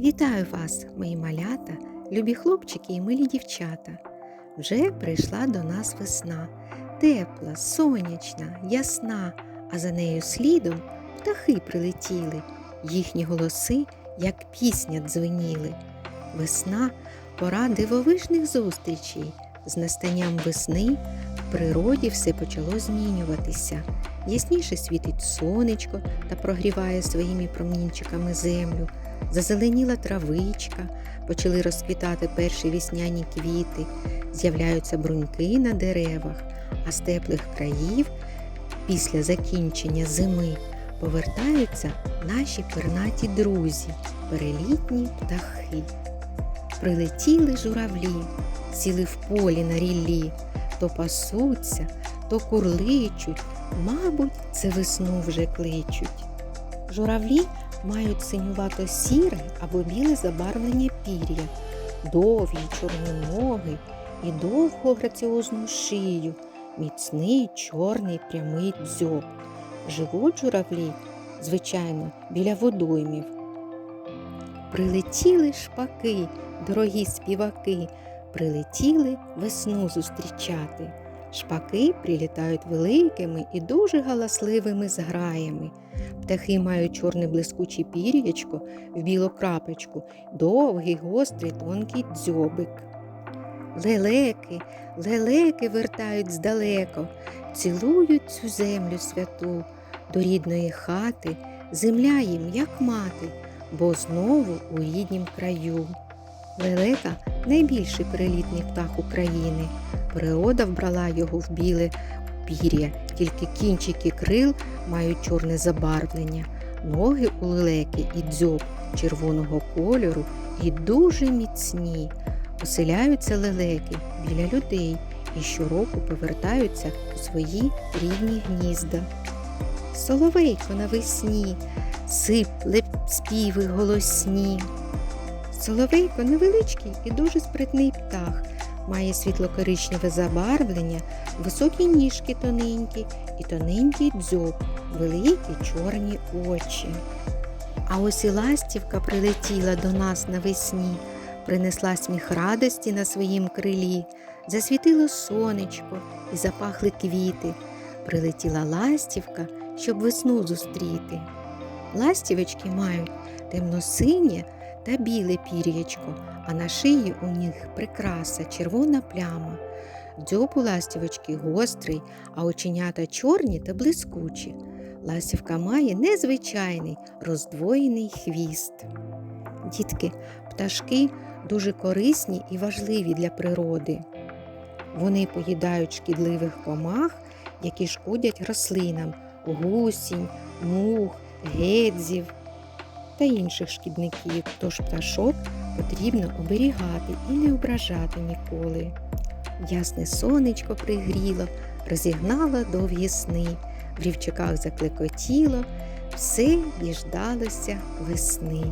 Вітаю вас, мої малята, любі хлопчики і милі дівчата. Вже прийшла до нас весна, тепла, сонячна, ясна, а за нею слідом птахи прилетіли, їхні голоси, як пісня дзвеніли. Весна пора дивовижних зустрічей. З настанням весни в природі все почало змінюватися. Ясніше світить сонечко та прогріває своїми промінчиками землю. Зазеленіла травичка, почали розквітати перші вісняні квіти, з'являються бруньки на деревах, а з теплих країв після закінчення зими повертаються наші пернаті друзі, перелітні птахи. Прилетіли журавлі, сіли в полі на ріллі, то пасуться, то курличуть, мабуть, це весну вже кличуть. Журавлі мають синювато сіре або біле забарвлення пір'я, довгі чорні ноги і довгу граціозну шию, міцний чорний прямий дзьоб. Живуть журавлі, звичайно, біля водоймів. Прилетіли шпаки, дорогі співаки, прилетіли весну зустрічати. Шпаки прилітають великими і дуже галасливими зграями. Птахи мають чорне блискуче пір'ячко в білу крапочку, довгий, гострий, тонкий дзьобик. Лелеки, лелеки вертають здалеко, цілують цю землю святу, до рідної хати, земля їм, як мати, бо знову у ріднім краю. Лелека найбільший перелітний птах України. Природа вбрала його в біле пір'я, тільки кінчики крил мають чорне забарвлення, ноги у лелеки і дзьоб червоного кольору і дуже міцні. Оселяються лелеки біля людей і щороку повертаються у свої рідні гнізда. Соловейко навесні, сипле співи голосні. Соловейко невеличкий і дуже спритний птах, має світло-коричневе забарвлення, високі ніжки тоненькі і тоненький дзьоб, великі чорні очі. А ось і ластівка прилетіла до нас навесні, принесла сміх радості на своїм крилі, засвітило сонечко і запахли квіти. Прилетіла ластівка, щоб весну зустріти. Ластівочки мають темно-синє та біле пір'ячко, а на шиї у них прикраса червона пляма. Дзьоб у ластівочки гострий, а оченята чорні та блискучі. Ластівка має незвичайний роздвоєний хвіст. Дітки, пташки дуже корисні і важливі для природи. Вони поїдають шкідливих комах, які шкодять рослинам, гусінь, мух, гедзів та інших шкідників, тож пташок потрібно оберігати і не ображати ніколи. Ясне сонечко пригріло, розігнало довгі сни, в рівчаках заклекотіло, все діждалося весни.